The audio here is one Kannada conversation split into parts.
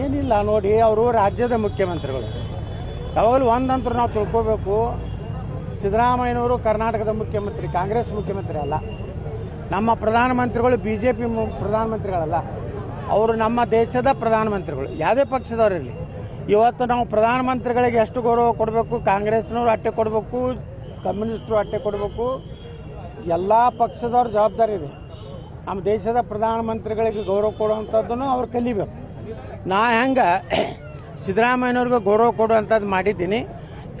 ಏನಿಲ್ಲ ನೋಡಿ, ಅವರು ರಾಜ್ಯದ ಮುಖ್ಯಮಂತ್ರಿಗಳು. ಯಾವಾಗಲೂ ಒಂದಂತರೂ ನಾವು ತಿಳ್ಕೋಬೇಕು, ಸಿದ್ದರಾಮಯ್ಯನವರು ಕರ್ನಾಟಕದ ಮುಖ್ಯಮಂತ್ರಿ, ಕಾಂಗ್ರೆಸ್ ಮುಖ್ಯಮಂತ್ರಿ ಅಲ್ಲ. ನಮ್ಮ ಪ್ರಧಾನಮಂತ್ರಿಗಳು ಬಿ ಜೆ ಪಿ ಪ್ರಧಾನಮಂತ್ರಿಗಳಲ್ಲ. ಅವರು ನಮ್ಮ ದೇಶದ ಪ್ರಧಾನಮಂತ್ರಿಗಳು. ಯಾವುದೇ ಪಕ್ಷದವರಿರಲಿ ಇವತ್ತು ನಾವು ಪ್ರಧಾನಮಂತ್ರಿಗಳಿಗೆ ಎಷ್ಟು ಗೌರವ ಕೊಡಬೇಕು, ಕಾಂಗ್ರೆಸ್ನವರು ಅಟ್ಟೆ ಕೊಡಬೇಕು, ಕಮ್ಯುನಿಸ್ಟರು ಅಟ್ಟೆ ಕೊಡಬೇಕು, ಎಲ್ಲ ಪಕ್ಷದವ್ರ ಜವಾಬ್ದಾರಿ ಇದೆ. ನಮ್ಮ ದೇಶದ ಪ್ರಧಾನಮಂತ್ರಿಗಳಿಗೆ ಗೌರವ ಕೊಡುವಂಥದ್ದನ್ನು ಅವ್ರು ಕಲಿಬೇಕು. ನಾ ಹೆಂಗೆ ಸಿದ್ದರಾಮಯ್ಯನವ್ರಿಗೆ ಗೌರವ ಕೊಡುವಂಥದ್ದು ಮಾಡಿದ್ದೀನಿ.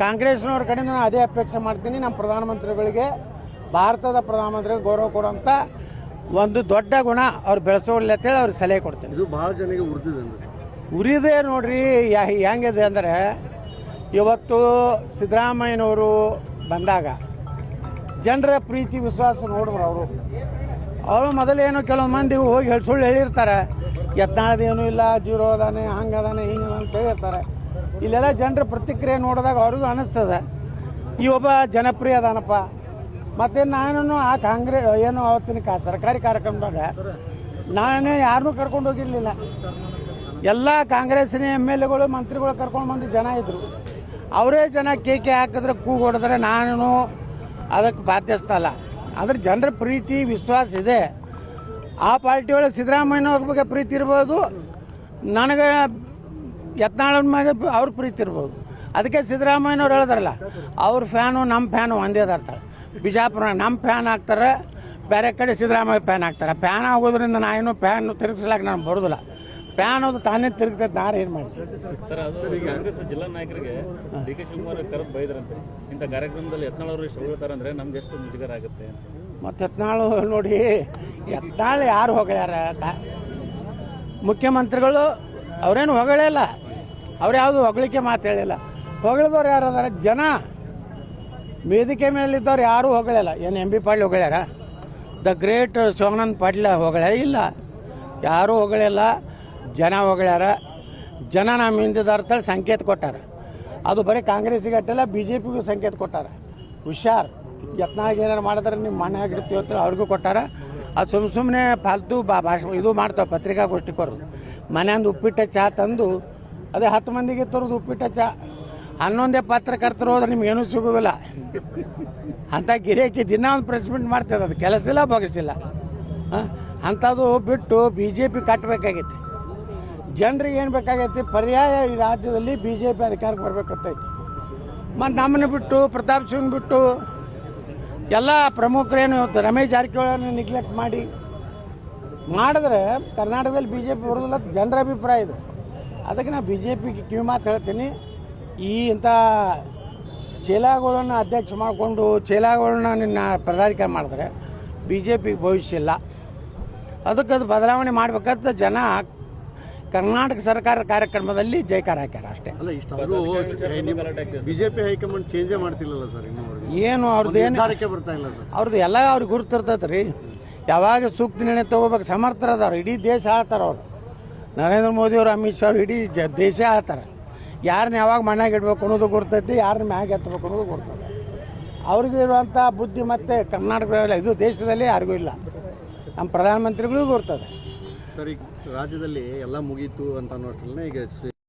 ಕಾಂಗ್ರೆಸ್ನವ್ರ ಕಡೆಯಿಂದ ನಾನು ಅದೇ ಅಪೇಕ್ಷೆ ಮಾಡ್ತೀನಿ. ನಮ್ಮ ಪ್ರಧಾನಮಂತ್ರಿಗಳಿಗೆ ಭಾರತದ ಪ್ರಧಾನಮಂತ್ರಿಗೆ ಗೌರವ ಕೊಡುವಂಥ ಒಂದು ದೊಡ್ಡ ಗುಣ ಅವ್ರು ಬೆಳೆಸೋಲ್ಲ ಅಂತೇಳಿ ಅವ್ರಿಗೆ ಸಲಹೆ ಕೊಡ್ತೀನಿ. ಇದು ಭಾಳ ಜನಕ್ಕೆ ಉರಿದಿದೆ ಉರಿದೇ ನೋಡ್ರಿ ಹೆಂಗಿದೆ ಅಂದರೆ ಇವತ್ತು ಸಿದ್ದರಾಮಯ್ಯನವರು ಬಂದಾಗ ಜನರ ಪ್ರೀತಿ ವಿಶ್ವಾಸ ನೋಡಿದ್ರು ಅವರು. ಅವರು ಮೊದಲೇನು ಕೆಲವು ಮಂದಿ ಹೋಗಿ ಹೇಳಿ ಸುಳ್ಳು ಹೇಳಿರ್ತಾರೆ. ಯತ್ನಾಳದೇನು ಇಲ್ಲ, ಜೀರೋ ಅದಾನೆ ಹಂಗದಾನೆ ಹಿಂಗೆ ಅಂತ ಹೇಳಿರ್ತಾರೆ ಇಲ್ಲೆಲ್ಲ ಜನರ ಪ್ರತಿಕ್ರಿಯೆ ನೋಡಿದಾಗ ಅವ್ರಿಗೂ ಅನ್ನಿಸ್ತದೆ ಈ ಒಬ್ಬ ಜನಪ್ರಿಯ ಅದಾನಪ್ಪ. ಮತ್ತು ನಾನು ಆ ಕಾಂಗ್ರೆಸ್ ಏನು ಅವತ್ತಿನ ಕಾ, ಸರ್ಕಾರಿ ಕಾರ್ಯಕ್ರಮದಾಗ ನಾನೇ ಯಾರನ್ನೂ ಕರ್ಕೊಂಡು ಹೋಗಿರಲಿಲ್ಲ. ಎಲ್ಲ ಕಾಂಗ್ರೆಸ್ಸಿನ ಎಂ ಎಲ್ ಎಗಳು, ಮಂತ್ರಿಗಳು ಕರ್ಕೊಂಡು ಬಂದು ಜನ ಇದ್ದರು ಅವರೇ ಜನ ಕೇಕೆ ಹಾಕಿದ್ರೆ ಕೂಗು ಹೊಡೆದ್ರೆ ನಾನು ಅದಕ್ಕೆ ಬಾಧ್ಯಸ್ಥಲ್ಲ ಅಲ್ಲ. ಅಂದ್ರೆ ಜನರ ಪ್ರೀತಿ, ವಿಶ್ವಾಸ ಇದೆ. ಆ ಪಾರ್ಟಿ ಒಳಗೆ ಸಿದ್ದರಾಮಯ್ಯನವ್ರ ಬಗ್ಗೆ ಪ್ರೀತಿ ಇರ್ಬೋದು. ನನಗೆ ಯತ್ನಾಳನ ಮ್ಯಾಗ ಅವ್ರ ಪ್ರೀತಿ ಇರ್ಬೋದು. ಅದಕ್ಕೆ ಸಿದ್ದರಾಮಯ್ಯನವ್ರು ಹೇಳಿದ್ರಲ್ಲ, ಅವ್ರ ಫ್ಯಾನು ನಮ್ಮ ಫ್ಯಾನು ಒಂದೇ ಅದಾರ್ತಾಳೆ ಬಿಜಾಪುರ ನಮ್ಮ ಫ್ಯಾನ್ ಹಾಕ್ತಾರೆ ಬೇರೆ ಕಡೆ ಸಿದ್ದರಾಮಯ್ಯ ಫ್ಯಾನ್ ಹಾಕ್ತಾರೆ ಫ್ಯಾನ್ ಆಗೋದ್ರಿಂದ ನಾನು ಫ್ಯಾನ್ ತಿರುಗಿಸ್ಲಾಕ ನಾನು ಬರೋದಿಲ್ಲ. ಫ್ಯಾನ್ ಅದು ತಾನೇ ತಿರುಗ್ತೈತೆ ನಾರು ಏನು ಮಾಡಿ ಸರ್ ಅದು ಕಾಂಗ್ರೆಸ್ ಜಿಲ್ಲಾ ನಾಯಕರಿಗೆ ಡಿ ಕೆ ಶಿವಕುಮಾರ್ ಕರೆದು ಬೈದ್ರಂತೆ. ಇಂಥ ಕಾರ್ಯಕ್ರಮದಲ್ಲಿ ಯತ್ನಾಳ್ ಅವರು ಎಷ್ಟು ಹೊಗಳ್ತಾರೆ ಅಂದ್ರೆ ನಮ್ಗೆ ಎಷ್ಟು ಮುಜುಗರ ಆಗುತ್ತೆ ಅಂತ. ಮತ್ತು ಯತ್ನಾಳು ನೋಡಿ ಯತ್ನಾಳು ಯಾರು ಹೊಗಳ್ಯಾರ? ಮುಖ್ಯಮಂತ್ರಿಗಳು ಅವರೇನು ಹೊಗಳೇ ಇಲ್ಲ. ಅವ್ರು ಯಾವುದು ಹೊಗಳಿಕೆ ಮಾತು ಹೇಳಿಲ್ಲ. ಹೊಗಳಿದವ್ರು ಯಾರು ಅದಾರ? ಜನ. ವೇದಿಕೆ ಮೇಲಿದ್ದವ್ರು ಯಾರೂ ಹೊಗಳಿಲ್ಲ ಏನು ಎಂ ಬಿ ಪಾಟೀಲ್ ಹೊಗಳ್ಯಾರ? ದ ಗ್ರೇಟ್ ಶಿವಾನಂದ್ ಪಾಟೀಲ ಹೊಗಳ ಇಲ್ಲ. ಯಾರೂ ಹೊಗಳಿಲ್ಲ ಜನ ಹೊಗಳ್ಯಾರ. ಜನ ನಮ್ಮ ಹಿಂದಿದ ಅಂತೇಳಿ ಸಂಕೇತ ಕೊಟ್ಟಾರ. ಅದು ಬರೀ ಕಾಂಗ್ರೆಸ್ಗೆ ಅಟ್ಟಲ್ಲ ಬಿ ಜೆ ಪಿಗೂ ಸಂಕೇತ ಕೊಟ್ಟಾರ. ಹುಷಾರ್. ಯತ್ನಾಗಿ ಏನಾರು ಮಾಡಿದ್ರೆ ನಿಮ್ಮ ಮನೆ ಆಗಿರ್ತೀವಿ ಅಂತ ಅವ್ರಿಗೂ ಕೊಟ್ಟಾರ. ಅದು ಸುಮ್ಮ ಸುಮ್ಮನೆ ಫಾಲ್ತು ಬಾ ಭಾಷೆ ಇದು ಮಾಡ್ತಾವೆ ಪತ್ರಿಕಾಗೋಷ್ಠಿ ಕೊಡೋದು. ಮನೆಯಂದು ಉಪ್ಪಿಟ್ಟ ಚಹಾ ತಂದು, ಅದೇ ಹತ್ತು ಮಂದಿಗೆ ತರೋದು ಉಪ್ಪಿಟ್ಟ ಚಹಾ ಹನ್ನೊಂದೇ ಪತ್ರಕರ್ತರು ಹೋದ್ರೆ ನಿಮ್ಗೆ ಏನೂ ಸಿಗೋದಿಲ್ಲ. ಅಂತ ಗಿರೇಕಿ ದಿನ ಒಂದು ಪ್ರೆಸ್ ಮೀಟ್ ಮಾಡ್ತದೆ ಅದು ಕೆಲಸ ಇಲ್ಲ ಬಗಸಿಲ್ಲ ಹಾಂ? ಅಂಥದ್ದು ಬಿಟ್ಟು ಬಿ ಜೆ ಪಿ ಕಟ್ಟಬೇಕಾಗೈತಿ ಜನರಿಗೆ ಏನು ಬೇಕಾಗೈತಿ? ಪರ್ಯಾಯ ಈ ರಾಜ್ಯದಲ್ಲಿ ಬಿ ಜೆ ಪಿ ಅಧಿಕಾರಕ್ಕೆ ಬರ್ಬೇಕಂತೈತಿ ಮತ್ತು ನಮ್ಮನ್ನು ಬಿಟ್ಟು, ಪ್ರತಾಪ್ ಸಿಂಗ್ ಬಿಟ್ಟು, ಎಲ್ಲ ಪ್ರಮುಖರೇನು ಇವತ್ತು ರಮೇಶ್ ಜಾರಕಿಹೊಳಿ ನೆಗ್ಲೆಕ್ಟ್ ಮಾಡಿ, ಮಾಡಿದ್ರೆ ಕರ್ನಾಟಕದಲ್ಲಿ ಬಿ ಜೆ ಪಿ ಬರೋದಿಲ್ಲ ಜನರ ಅಭಿಪ್ರಾಯ ಇದೆ. ಅದಕ್ಕೆ ನಾನು ಬಿ ಜೆ ಪಿಗೆ ಕಿವಿ ಮಾತು ಹೇಳ್ತೀನಿ. ಈ ಇಂಥ ಚೇಲಾಗಳನ್ನ ಅಧ್ಯಕ್ಷ ಮಾಡಿಕೊಂಡು, ಚೇಲಾಗಳನ್ನ ನಿನ್ನ ಪದಾಧಿಕಾರಿ ಮಾಡಿದ್ರೆ ಬಿ ಜೆ ಪಿಗೆ ಭವಿಷ್ಯ ಇಲ್ಲ. ಅದಕ್ಕೆ ಅದು ಬದಲಾವಣೆ ಮಾಡಬೇಕಂತ ಜನ ಕರ್ನಾಟಕ ಸರ್ಕಾರದ ಕಾರ್ಯಕ್ರಮದಲ್ಲಿ ಜೈಕಾರ ಹಾಕ್ಯಾರ ಅಷ್ಟೇ. ಅಲ್ಲ ಬಿಜೆಪಿ ಹೈಕಮಾಂಡ್ ಚೇಂಜೇ ಮಾಡ್ತಿಲ್ಲಲ್ಲ ಸರ್ ಏನು ಅವ್ರದ್ದು ಏನು ನಿರ್ಧಾರಕ್ಕೆ ಬರ್ತಾ ಇಲ್ಲ ಸರ್. ಅವ್ರದ್ದು ಎಲ್ಲ ಅವ್ರಿಗೆ ಗುರುತಿರ್ತೈತೆ ರೀ ಯಾವಾಗ ಸೂಕ್ತ ನಿರ್ಣಯ ತೊಗೋಬೇಕು ಸಮರ್ಥರದಾರ ಇಡೀ ದೇಶ ಆಳ್ತಾರೆ ಅವರು. ನರೇಂದ್ರ ಮೋದಿ ಅವರು ಅಮಿತ್ ಶಾ ಅವ್ರು ಇಡೀ ಜ ದೇಶ ಆಳ್ತಾರೆ. ಯಾರನ್ನ ಯಾವಾಗ ಮನೆಯಾಗ ಇಡ್ಬೇಕು ಅನ್ನೋದು ಗುರ್ತೈತಿ ಯಾರನ್ನ ಮ್ಯಾಗೆ ಎತ್ತಬೇಕು ಅನ್ನೋದು ಗುರ್ತೈತೆ. ಅವ್ರಿಗೆ ಇರುವಂಥ ಬುದ್ಧಿ ಮತ್ತು ಕರ್ನಾಟಕದಲ್ಲಿ ಇದು ದೇಶದಲ್ಲಿ ಯಾರಿಗೂ ಇಲ್ಲ. ನಮ್ಮ ಪ್ರಧಾನಮಂತ್ರಿಗಳಿಗೂ ಗುರ್ತದೆ ಸರ್ ರಾಜ್ಯದಲ್ಲಿ ಎಲ್ಲ ಮುಗೀತು ಅಂತ ಅನ್ನೋಷ್ಟರಲ್ಲೇ ಈಗ